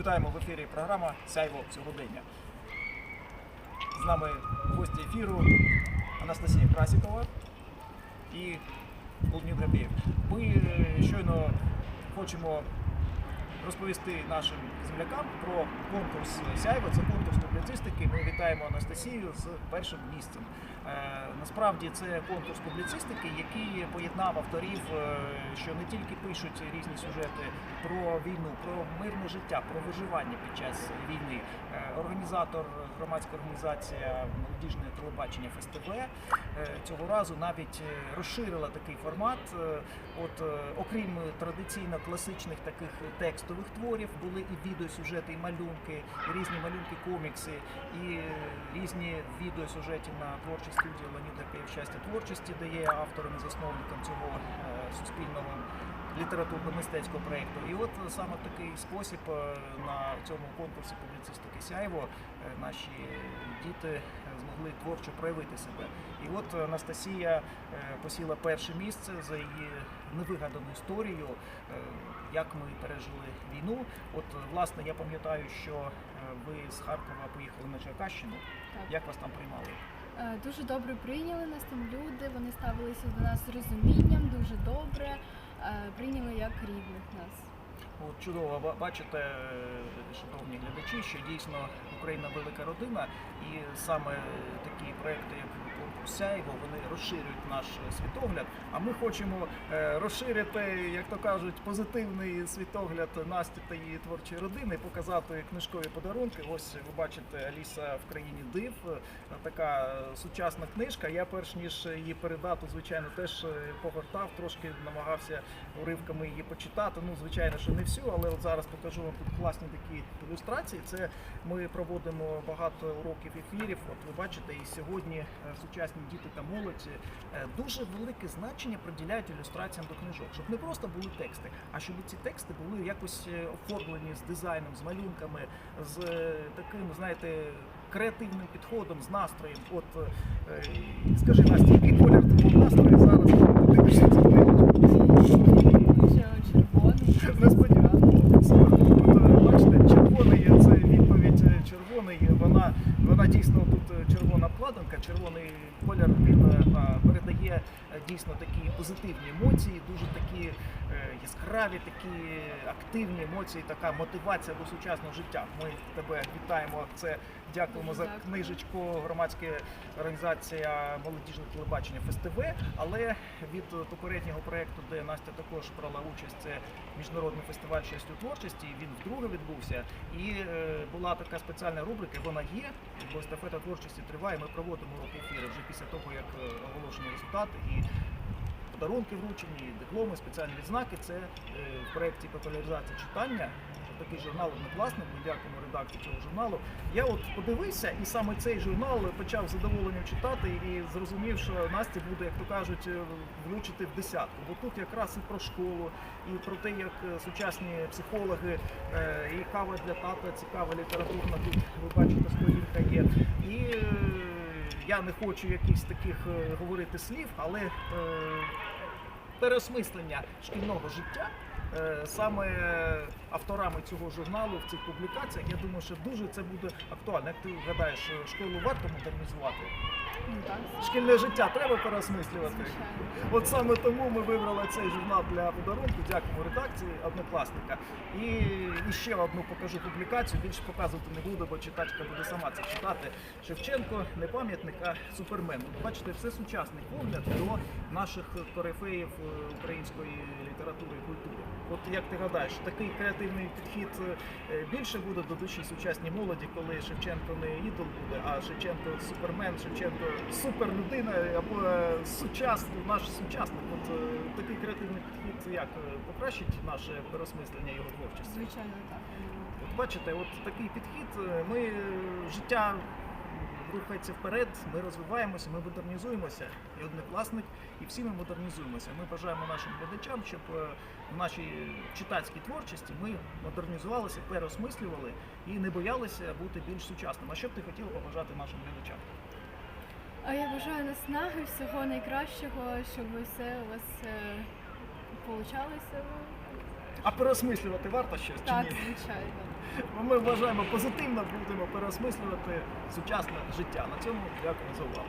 Вітаємо в ефірі програма Сяйво сьогодення. З нами гості ефіру Анастасія Красікова і Володимир Грабєв. Ми е, щойно хочемо розповісти нашим землякам про конкурс Сяйво. Це конкурс публіцистики. Ми вітаємо Анастасію з першим місцем. Е, Насправді це конкурс публіцистики, який поєднав авторів, е, що не тільки пишуть різні сюжети про війну, про мирне життя, про виживання під час війни. Е, Організатор, громадська організація молодіжне телебачення ФСТВ цього разу навіть розширила такий формат. От, окрім традиційно класичних таких текстових творів, були і відеосюжети, і малюнки, і різні малюнки, комікси, і е, різні відеосюжети на творчій студії Леоніда Пєв щастя творчості, де є автором і засновником цього е, суспільного літературно-мистецького проєкту. І от саме такий спосіб е, на цьому конкурсі публіцистики Сяйво е, наші діти змогли творчо проявити себе. І от Анастасія е, посіла перше місце за її невигадану історію, як ми пережили війну. От власне я пам'ятаю, що ви з Харкова поїхали на Черкащину. Так. Як вас там приймали? Дуже добре прийняли нас там люди, вони ставилися до нас з розумінням, дуже добре, прийняли як рідних нас. Чудово бачите, шановні глядачі, що дійсно Україна велика родина, і саме такі проекти, як Сяйво, вони розширюють наш світогляд. А ми хочемо е, розширити, як то кажуть, позитивний світогляд Насті та її творчої родини, показати книжкові подарунки. Ось ви бачите Аліса в країні див. е, Така сучасна книжка. Я перш ніж її передати, звичайно, теж е, погортав, трошки намагався уривками її почитати. Ну, звичайно, що не всю, але от зараз покажу вам тут класні такі ілюстрації. Це ми проводимо багато уроків ефірів. От ви бачите, і сьогодні е, сучасні діти та молодь е, дуже велике значення приділяють ілюстраціям до книжок, щоб не просто були тексти, а щоб ці тексти були якось е, оформлені з дизайном, з малюнками, з таким, знаєте. Креативним підходом, з настроєм. От скажи Настя, який колір твого настрою зараз це Дуже червоний. Несподівано. Супер. От, е, Бачите, червоний це відповідь е, червоний. Вона, вона дійсно тут е, червона червоний колір він е, передає е, дійсно такі позитивні емоції, дуже такі е, яскраві, такі активні емоції, така мотивація до сучасного життя. Ми тебе вітаємо. Це дякуємо за книжечку громадська організація молодіжне телебачення ФСТВ. Але від попереднього проекту, де Настя також брала участь, це міжнародний фестиваль щастя творчості. Він вдруге відбувся, і е, була така спеціальна рубрика. Вона є, бо естафета творчості триває. Ми проводимо уроки ефіри вже після того, як е, оголошені результати і. Подарунки вручені, дипломи, спеціальні відзнаки. Це е, в проєкті популяризації читання. Такий журнал однокласник. Ми дякуємо редакції цього журналу. Я от подивився, і саме цей журнал почав з задоволенням читати і зрозумів, що Насті буде, як то кажуть, е, влучити в десятку. Бо тут якраз і про школу, і про те, як е, сучасні психологи, е, і кава для тата, цікава літературна. Тут ви бачите, сторінка є. І я не хочу якихось таких говорити слів, але переосмислення шкільного життя. Саме авторами цього журналу в цих публікаціях, я думаю, що дуже це буде актуально. Як ти гадаєш, школу варто модернізувати? Ну так, Шкільне життя треба переосмислювати. От саме тому ми вибрали цей журнал для подарунку. Дякуємо редакції однокласника. І, і ще одну покажу публікацію. Більше показувати не буду, бо читачка буде сама це читати. Шевченко не пам'ятник, а супермен. От бачите, все сучасний погляд до наших корифеїв е, української літератури і культури. От як ти гадаєш, такий креативний підхід е, більше буде до душі сучасній молоді, коли Шевченко не ідол буде, а Шевченко супермен, Шевченко суперлюдина або е, сучасний наш сучасник. От е, такий креативний підхід як е, покращить наше переосмислення його творчості. Звичайно, так. От бачите, от такий підхід. е, Ми е, життя рухається вперед, ми розвиваємося, ми модернізуємося. І однокласник, і всі ми модернізуємося. Ми бажаємо нашим глядачам, щоб е, в нашій читацькій творчості ми модернізувалися, переосмислювали і не боялися бути більш сучасними. А що б ти хотіла побажати нашим глядачам? А я бажаю наснаги, всього найкращого, щоб все у вас е, получалося. А переосмислювати варто щось чи ні? звичайно. Бо Ми вважаємо позитивно, будемо переосмислювати сучасне життя. На цьому дякую за увагу.